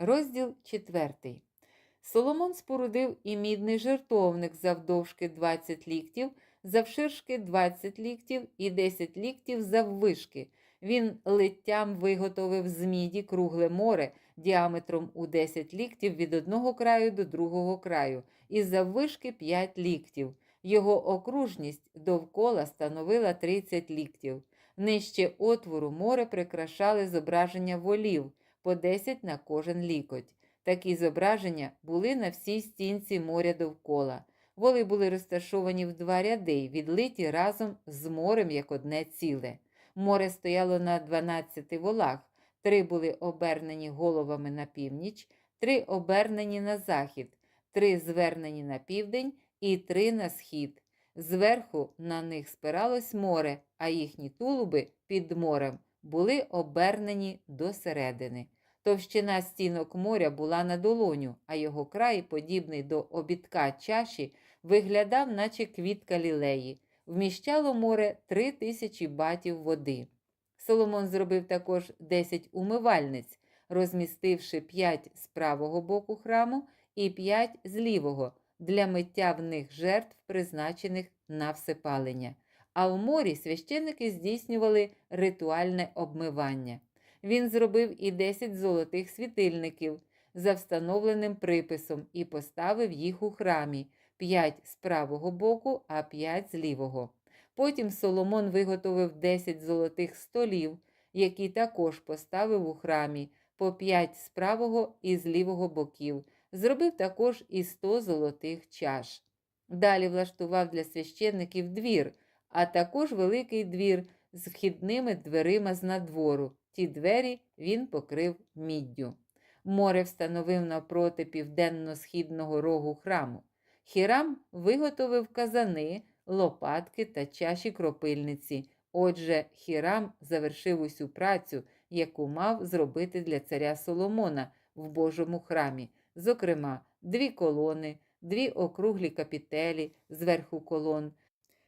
Розділ 4. Соломон спорудив і мідний жертовник завдовжки 20 ліктів, завширшки 20 ліктів і 10 ліктів заввишки. Він литтям виготовив з міді кругле море діаметром у 10 ліктів від одного краю до другого краю, і заввишки 5 ліктів. Його окружність довкола становила 30 ліктів. Нижче отвору море прикрашали зображення волів по 10 на кожен лікоть. Такі зображення були на всій стінці моря довкола. Воли були розташовані в два ряди відлиті разом з морем як одне ціле. Море стояло на 12 волах, три були обернені головами на північ, три обернені на захід, три звернені на південь і три на схід. Зверху на них спиралось море, а їхні тулуби під морем були обернені до середини. Товщина стінок моря була на долоню, а його край, подібний до обідка чаші, виглядав, наче квітка лілеї. Вміщало море три тисячі батів води. Соломон зробив також 10 умивальниць, розмістивши 5 з правого боку храму і 5 з лівого для миття в них жертв, призначених на всепалення. А в морі священники здійснювали ритуальне обмивання. Він зробив і 10 золотих світильників за встановленим приписом і поставив їх у храмі 5 з правого боку, а 5 з лівого. Потім Соломон виготовив 10 золотих столів, які також поставив у храмі по 5 з правого і з лівого боків. Зробив також і 100 золотих чаш. Далі влаштував для священників двір, а також великий двір з вхідними дверима з надвору. Ті двері він покрив міддю. Море встановив навпроти південно-східного рогу храму. Хірам виготовив казани, лопатки та чаші кропильниці. Отже, Хірам завершив усю працю, яку мав зробити для царя Соломона в Божому храмі, зокрема, дві колони, дві округлі капітелі зверху колон,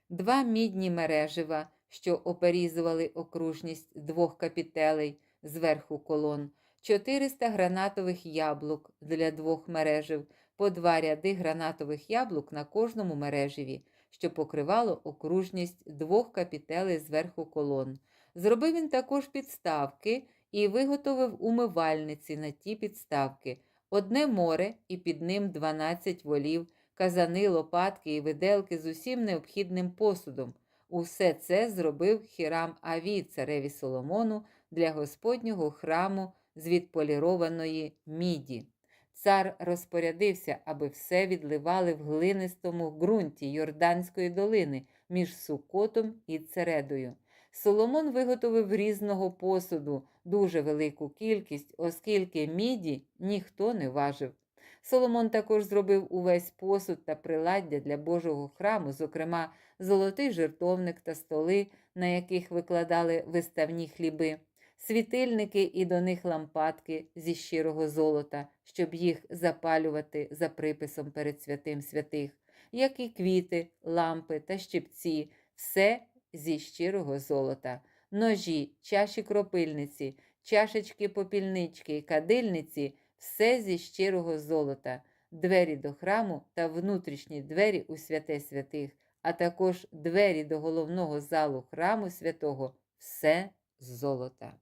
два мідні мережива, що оперізували окружність двох капітелей зверху колон, 400 гранатових яблук для двох мережів, по два ряди гранатових яблук на кожному мережеві, що покривало окружність двох капітелей зверху колон. Зробив він також підставки і виготовив умивальниці на ті підставки, одне море і під ним 12 волів, казани, лопатки і виделки з усім необхідним посудом. Усе це зробив Хірам Аві, цареві Соломону, для Господнього храму з відполірованої міді. Цар розпорядився, аби все відливали в глинистому ґрунті Йорданської долини між Сукотом і Цередою. Соломон виготовив різного посуду дуже велику кількість, оскільки міді ніхто не важив. Соломон також зробив увесь посуд та приладдя для Божого храму, зокрема, золотий жертовник та столи, на яких викладали виставні хліби, світильники і до них лампадки зі щирого золота, щоб їх запалювати за приписом перед святим святих, як і квіти, лампи та щипці, все зі щирого золота, ножі, чаші кропильниці, чашечки попільнички і кадильниці все зі щирого золота, двері до храму та внутрішні двері у святе святих, а також двері до головного залу храму святого все з золота.